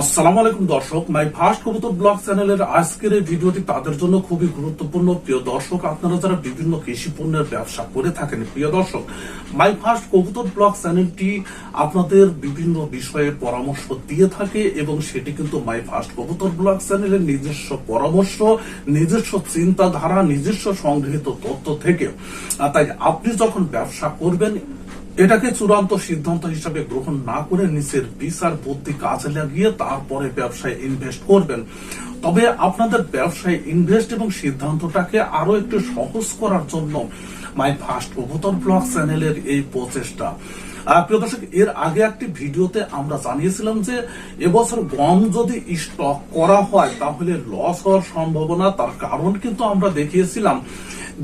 আসসালামু আলাইকুম দর্শক মাই ফার্স্ট কবুতর ব্লগ চ্যানেলের আজকের এই ভিডিওটি তাদের জন্য খুবই গুরুত্বপূর্ণ। প্রিয় দর্শক, আপনারা যারা বিভিন্ন কৃষি পণ্যের ব্যবসা করে থাকেন, প্রিয় দর্শক মাই ফার্স্ট কবুতর ব্লগ চ্যানেলটি আপনাদের বিভিন্ন বিষয়ে পরামর্শ দিয়ে থাকে এবং সেটি কিন্তু মাই ফার্স্ট কবুতর ব্লগ চ্যানেলের নিজস্ব পরামর্শ, নিজস্ব চিন্তাধারা, নিজস্ব সংগৃহীত তথ্য থেকে। তাই আপনি যখন ব্যবসা করবেন এটাকে চূড়ান্ত সিদ্ধান্ত হিসাবে গ্রহণ না করে নিচের বিচার বুদ্ধি কাজে লাগিয়ে তারপরে ব্যবসায় ইনভেস্ট করবেন। তবে আপনাদের ব্যবসায় ইনভেস্ট এবং সিদ্ধান্তটাকে আরও একটু সহজ করার জন্য মাই ফার্স্ট কবুতর ব্লগ চ্যানেলের এই প্রচেষ্টা। প্রিয় দর্শক, এর আগে একটি ভিডিওতে আমরা জানিয়েছিলাম যে এবছর গম যদি স্টক করা হয়, তাহলে লস হওয়ার সম্ভাবনা, তার কারণ কিন্তু আমরা দেখিয়েছিলাম।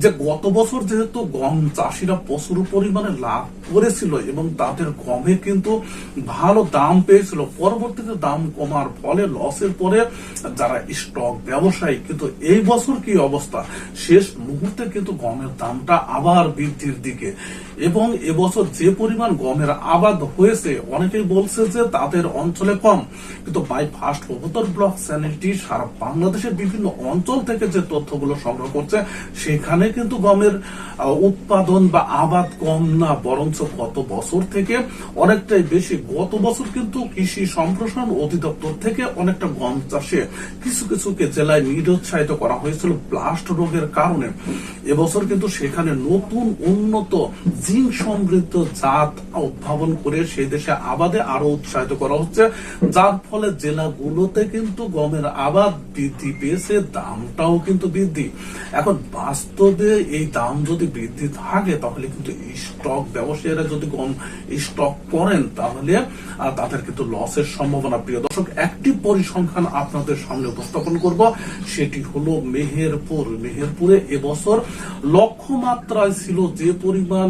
যে গত বছর যেহেতু গম চাষিরা প্রচুর পরিমাণে লাভ করেছিল এবং তাদের গমে কিন্তু ভালো দাম পেয়েছিল, পরবর্তীতে দাম কমার ফলে লসের পরে যারা স্টক ব্যবসায়ী, কিন্তু এই বছর কি অবস্থা? শেষ মুহূর্তে কিন্তু গমের দামটা আবার বৃদ্ধির দিকে। এবং এবছর যে পরিমাণ গমের আবাদ হয়েছে, অনেকেই বলছে যে তাদের অঞ্চলে কম, কিন্তু বাই ফার্স্ট কবুতর ব্লক চ্যানেলটি সারা বাংলাদেশের বিভিন্ন অঞ্চল থেকে যে তথ্যগুলো সংগ্রহ করছে, সেখানে কিন্তু গমের উৎপাদন বা আবাদ কম না, বরঞ্চ গত বছর থেকে অনেকটাই বেশি। গত বছর কিন্তু কৃষি সম্প্রসারণ অধিদপ্তর থেকে অনেকটা গম চাষে কিছু কিছুকে জেলায় নিরুৎসাহিত করা হয়েছিল ব্লাস্ট রোগের কারণে। এবছর কিন্তু সেখানে নতুন উন্নত জিন সমৃদ্ধ জাত উদ্ভাবন করে সেই দেশে আবাদে আরও উৎসাহিত করা হচ্ছে। যার ফলে জেলাগুলোতে কিন্তু গমের আবাদ বৃদ্ধি পেয়েছে, দামটাও কিন্তু বৃদ্ধি। এখন বাস্তবে এই দাম যদি বৃদ্ধি থাকে, তাহলে কিন্তু স্টক ব্যবসায়ীরা যদি গম স্টক করেন, তাহলে তাদের কিন্তু লসের সম্ভাবনা। প্রিয় দর্শক, একটি পরিসংখ্যান আপনাদের সামনে উপস্থাপন করব। সেটি হলো মেহেরপুর। মেহেরপুরে এবছর লক্ষ্যমাত্রায় ছিল যে পরিমাণ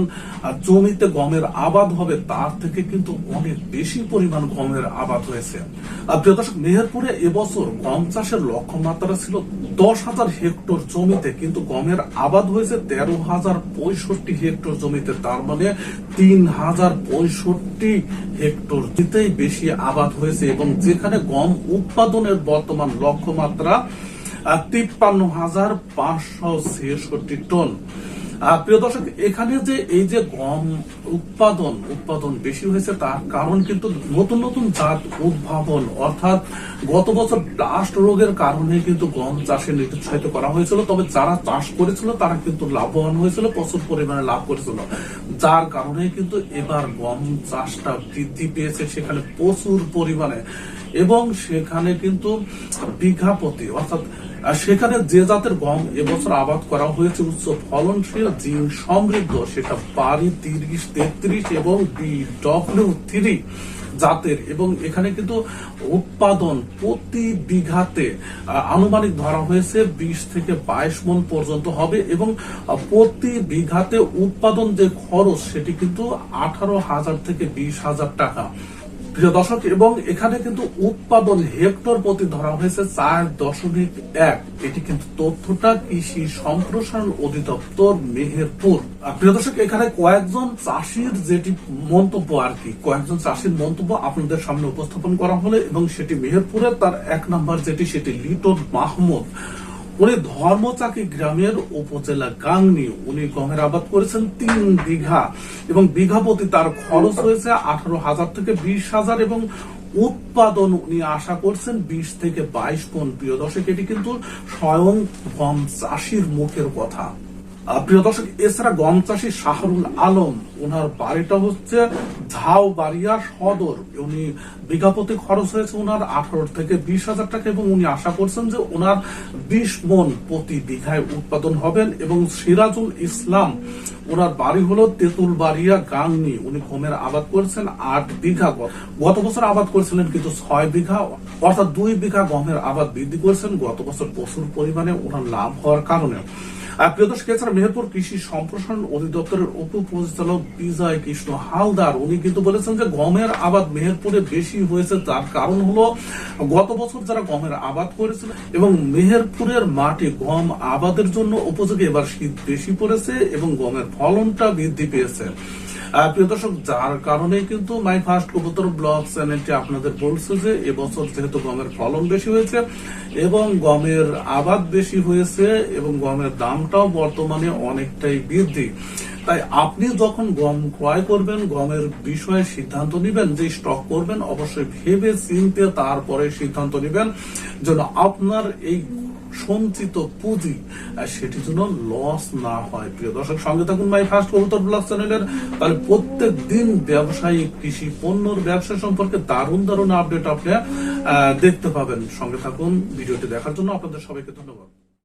জমিতে গমের আবাদ হবে, তার থেকে কিন্তু অনেক বেশি পরিমাণ গমের আবাদ হয়েছে। প্রিয় দর্শক, মেহেরপুরে এবছর গম চাষের লক্ষ্যমাত্রা ছিল দশ হাজার হেক্টর জমিতে, কিন্তু গমের আবাদ হয়েছে তেরো হাজার পঁয়ষট্টি হেক্টর জমিতে। তার মানে তিন হাজার পঁয়ষট্টি হেক্টর জিতেই বেশি আবাদ হয়েছে এবং যেখানে গম উৎপাদনের বর্তমান লক্ষ্যমাত্রা তিপ্পান্ন হাজার পাঁচশো ছেষট্টি টন। প্রিয় দর্শক, এখানে যে এই যে গম উৎপাদন উৎপাদন বেশি হয়েছে, তার কারণ কিন্তু নতুন নতুন জাত উদ্ভাবন, অর্থাৎ গত বছর ব্লাস্ট রোগের কারণে কিন্তু গম চাষে নিরুৎসাহিত করা হয়েছিল, তবে যারা চাষ করেছিল, তারা কিন্তু লাভবান হয়েছিল, প্রচুর পরিমাণে লাভ করেছিল। যার কারণে কিন্তু এবার গম চাষটা বৃদ্ধি পেয়েছে, সেখানে প্রচুর পরিমাণে। এবং সেখানে কিন্তু বিঘা প্রতি অর্থাৎ আর সেখানে যে জাতের গম এবছর আবাদ করা হয়েছে, উচ্চ ফলনশীল জিন সমৃদ্ধ, সেটা বাড়ি তিরিশ, তেত্রিশ এবং বি ডব্লিউ থ্রি জাতের। এবং এখানে কিন্তু উৎপাদন প্রতি বিঘাতে আনুমানিক ধরা হয়েছে বিশ থেকে বাইশ মন পর্যন্ত হবে এবং প্রতি বিঘাতে উৎপাদন যে খরচ, সেটি কিন্তু আঠারো হাজার থেকে বিশ হাজার টাকা। প্রিয় দর্শক, এবং এখানে কিন্তু উৎপাদন হেক্টর প্রতি ধরা হয়েছে চার দশমিক এক। এটি কিন্তু তথ্যটা কৃষি সম্প্রসারণ অধিদপ্তর মেহেরপুর। প্রিয় দর্শক, এখানে কয়েকজন চাষির যেটি মন্তব্য আর কি, কয়েকজন চাষির মন্তব্য আপনাদের সামনে উপস্থাপন করা হলো, এবং সেটি মেহেরপুরে তার এক নাম্বার যেটি, সেটি লিটন মাহমুদ। উনি ধর্মচাকি গ্রামের উপজেলা গাংনি। উনি গমের আবাদ করেছেন তিন বিঘা এবং বিঘা প্রতি তার খরচ হয়েছে আঠারো হাজার থেকে বিশ হাজার এবং উৎপাদন উনি আশা করছেন বিশ থেকে বাইশ মন প্রিয় দর্শক, এটি কিন্তু স্বয়ং গম চাষির মুখের কথা। প্রিয় দর্শক, এছাড়া গম চাষী শাহরুল আলম ওনার বাড়িটা হচ্ছে ঝাউ বাড়িয়া সদর। উনি বিঘা প্রতি খরচ হয়েছে ওনার আঠারো থেকে বিশ হাজার টাকা এবং উনি আশা করছেন যে ওনার বিশ মন প্রতি বিঘায় উৎপাদন হবেন এবং সিরাজুল ইসলাম ওনার বাড়ি হলো তেঁতুল বাড়িয়া গাংনি। উনি গমের আবাদ করেছেন আট বিঘা গত বছর আবাদ করেছিলেন কিন্তু ছয় বিঘা, অর্থাৎ দুই বিঘা গমের আবাদ বৃদ্ধি করেছেন। গত বছর প্রচুর পরিমাণে ওনার লাভ হওয়ার কারণে। আর এছাড়া মেহেরপুর কৃষি সম্প্রসারণ অধিদপ্তরের উপ পরিচালক বিজয় কৃষ্ণ হালদার, উনি কিন্তু বলেছেন যে গমের আবাদ মেহেরপুরে বেশি হয়েছে। তার কারণ হলো গত বছর যারা গমের আবাদ করেছিল এবং মেহেরপুরের মাটি গম আবাদের জন্য উপযোগী, এবার শীত বেশি পড়েছে এবং গমের ফলনটা বৃদ্ধি পেয়েছে। প্রিয় দর্শক, যার কারণে কিন্তু মাই ফার্স্ট কবুতর ব্লগ চ্যানেলটি আপনাদের বলছে যে এবছর যেহেতু গমের ফলন বেশি হয়েছে এবং গমের আবাদ বেশি হয়েছে এবং গমের দামটাও বর্তমানে অনেকটাই বৃদ্ধি। তাই আপনি যখন গম ক্রয় করবেন, গমের বিষয়ে সিদ্ধান্ত নেবেন যে স্টক করবেন, অবশ্যই ভেবে চিনতে তারপরে সিদ্ধান্ত নেবেন যেন আপনার এই সঞ্চিত পুঁজি সেটি যেন লস না হয়। প্রিয় দর্শক, সঙ্গে থাকুন মাই ফার্স্ট কবুতর ব্লগ চ্যানেলের তাহলে প্রত্যেক দিন ব্যবসায়িক কৃষি পণ্যর ব্যবসা সম্পর্কে দারুণ দারুণ আপডেট আপনি দেখতে পাবেন। সঙ্গে থাকুন, ভিডিওটি দেখার জন্য আপনাদের সবাইকে ধন্যবাদ।